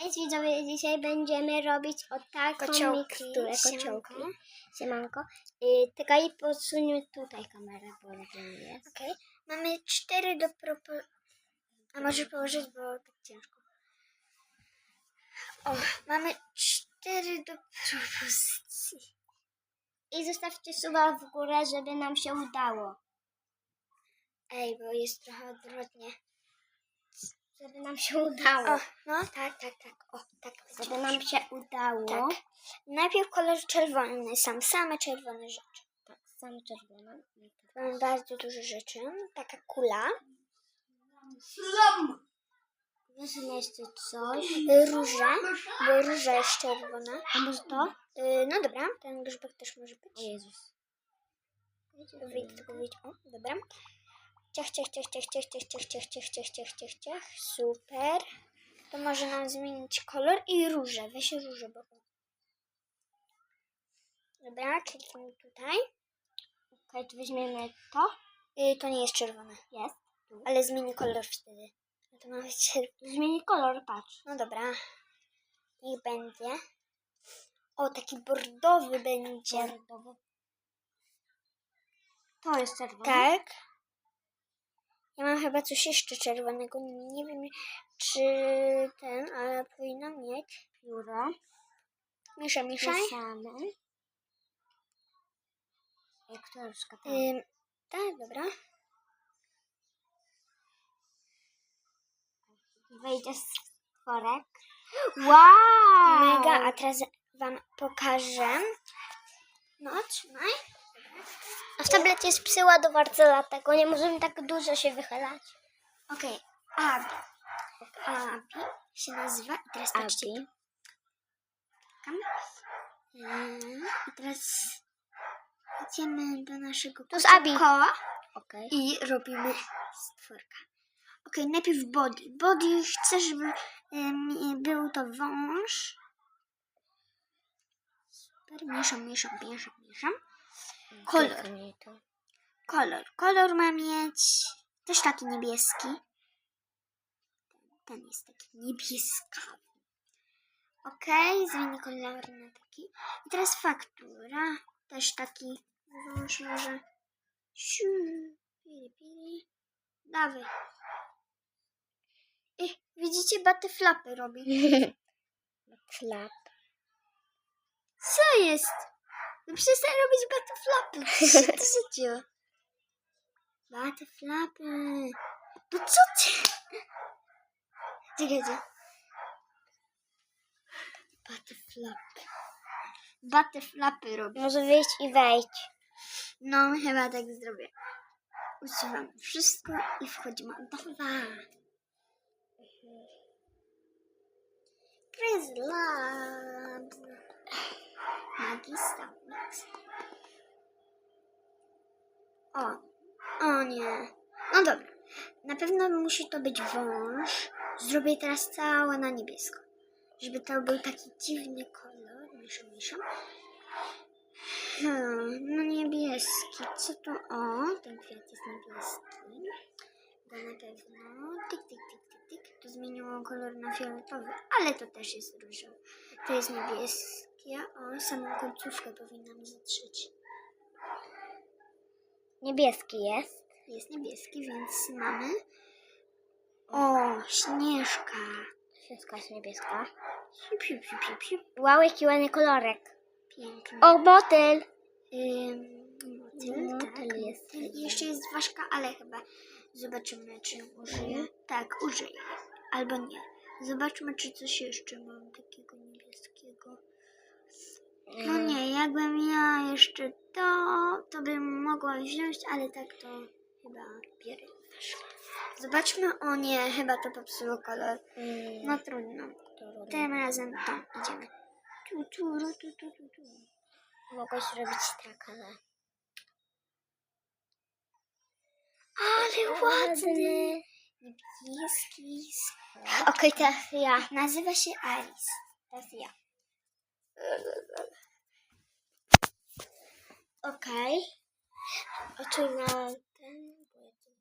Cześć widzowie, dzisiaj będziemy robić o taką Kociołki. miksturę, kociołki. Siemanko. Siemanko. Y, tylko i posunie tutaj kamerę, bo nie jest. Okej. Mamy cztery do propo... A może położyć, bo tak ciężko. O, mamy cztery do propozycji. I zostawcie suba w górę, żeby nam się udało. Ej, bo jest trochę odwrotnie. Żeby nam się udało. O, no tak, tak, tak. O, tak. Żeby nam się udało. Tak. Najpierw kolor czerwony, sam same czerwone rzeczy. Tak, sam czerwony. Mamy bardzo dużo rzeczy. Taka kula. Weźmy jeszcze coś. Róża, bo róża jest czerwona. A może to? Y, No dobra, ten grzybek też może być. O Jezus. Wyjdę tylko wyjść. O, dobra. Ciach, ciach, ciach, ciach, ciach, ciach, ciach, ciach, ciach, ciach, ciach, ciach, ciach. Super. To może nam zmienić kolor i różę. Weź różę, bo... Dobra, kliknij tutaj. Okej, to weźmiemy to. Y, to nie jest czerwone, Jest. ale zmieni kolor wtedy. No to ma być czerwone. Zmieni kolor, patrz. No dobra. Niech będzie. O, taki bordowy będzie. Bordowy. To jest czerwony. Tak. Ja mam chyba coś jeszcze czerwonego. Nie wiem, czy ten, ale powinno mieć. Pióro. Mieszaj, mieszaj. Mieszamy. Jak to już. Ym, tak, dobra. Wejdzie stworek. Wow! Mega, a teraz wam pokażę. No, trzymaj. A w tablecie jest psy ładowarce, dlatego nie możemy tak dużo się wychylać. Okej, Abi. Abi się nazywa. I teraz patrzcie. Abi. Ym, I teraz idziemy do naszego To jest Abi. koła. Okej. i robimy stworka. Ok, najpierw body. Body chcę, żeby em, był to wąż. Super, mieszam, mieszam, mieszam, mieszam. Kolor. Kolor. Kolor ma mieć też taki niebieski. Ten jest taki niebieskawy. Ok, zmienię kolor na taki. I teraz faktura. Też taki może. Piri. Dawaj. I, widzicie, batyflapy robi. Flap. Co jest? No przestań robić batyflapy. Co to rzuciło? Batyflapy. No co ty? Czekajcie. Batyflapy. Batyflapy robi. Może wyjść i wejść. No, chyba tak zrobię. Usuwam wszystko i wchodzimy dwa. Labs. Magista. O, o nie. No dobra. Na pewno musi to być wąż. Zrobię teraz całe na niebiesko. Żeby to był taki dziwny kolor. Mieszam, mieszam. Hmm, no niebieski. Co to? O, ten kwiat jest niebieski. Bo na pewno. Tyk, tyk, tyk, tyk, tyk. To zmieniło kolor na fioletowy, ale to też jest różowy. To jest niebieskie. O, samą końcówkę powinnam zatrzeć. Niebieski jest. Jest niebieski, więc mamy. O, śnieżka. Wszystko jest niebieska. Siup, siup, siup, siup, siup. Wow, jaki ładny kolorek. Piękny. O, motyl. Ym, motyl, Motyl tak. jest. I Jeszcze jest ważka, ale chyba zobaczymy, czy użyję. Tak, użyję. Albo nie. Zobaczmy, czy coś jeszcze mam takiego niebieskiego. Jakbym ja jeszcze to, to bym mogła wziąć, ale tak to chyba biorę. Zobaczmy, o nie, chyba to popsuło kolor. Mm, No trudno. Tym razem to idziemy. Tu, tu, ru, tu, tu, tu, tu. Mogłeś zrobić tak, ale... Ale ładny! Niebieski. Okej, teraz ja. Nazywa się Alice. Teraz ja. Okej. Oczuj na Ten, bo ja to.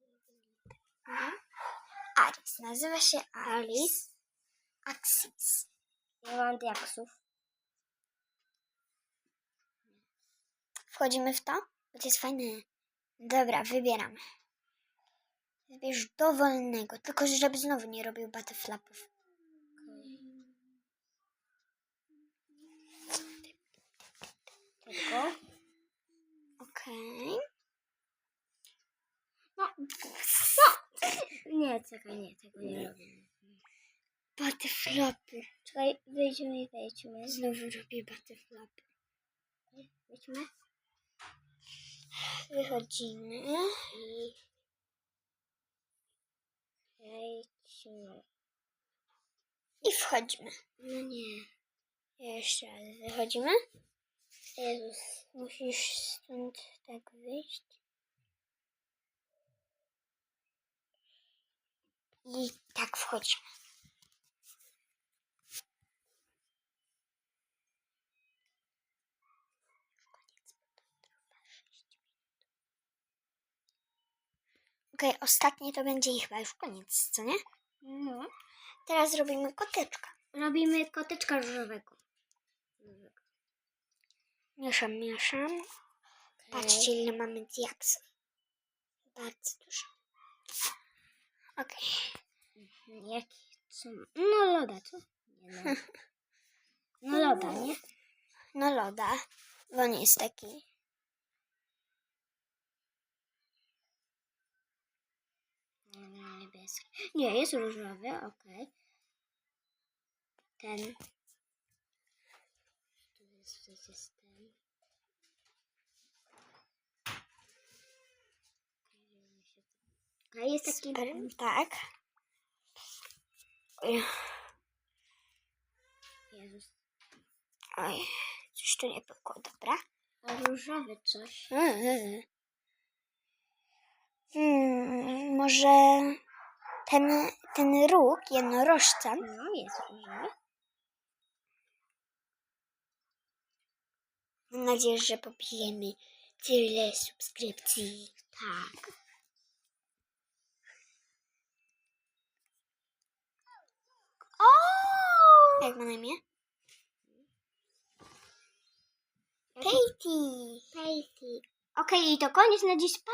Alice. Nazywa się Alice. Axis. Ja mam diaksów. Wchodzimy w to? To jest fajne. Dobra, wybieram. Wybierz dowolnego, tylko żeby znowu nie robił butterflapów. Tego. Okej. No. Nie, czekaj, nie, tego nie robię. Butterflapy. Czekaj, wejdźmy i wejdźmy. Znowu robię butterflapy. Wejdźmy. Wychodzimy. I... Wejdźmy. I wchodzimy. No nie. Jeszcze raz wychodzimy. Jezus. Musisz stąd tak wyjść. I tak wchodzimy. Okej, ostatnie to będzie i chyba już koniec, co nie? No. Teraz robimy koteczka. Robimy koteczka różowego. Mieszam, mieszam. Patrzcie, ile mamy diaksów. Bardzo dużo. Okej. Jaki? Co? No loda, co? Nie, no. no loda, nie? No loda, bo on jest taki. Nie, niebieski. Nie, jest różowy, okej. Ten. Tu jest, jest ten. Okej, jest taki... Super, tak. Oj, Jezus. oj, coś tu nie pykło, dobra. Różowy coś. Mm. Hmm, może ten, ten róg jednorożca. No, jest różowy. Mam nadzieję, że pobijemy tyle subskrypcji. Tak. Jak ma na imię? Katie. Pejsi. Okej, to koniec na dziś. Pa!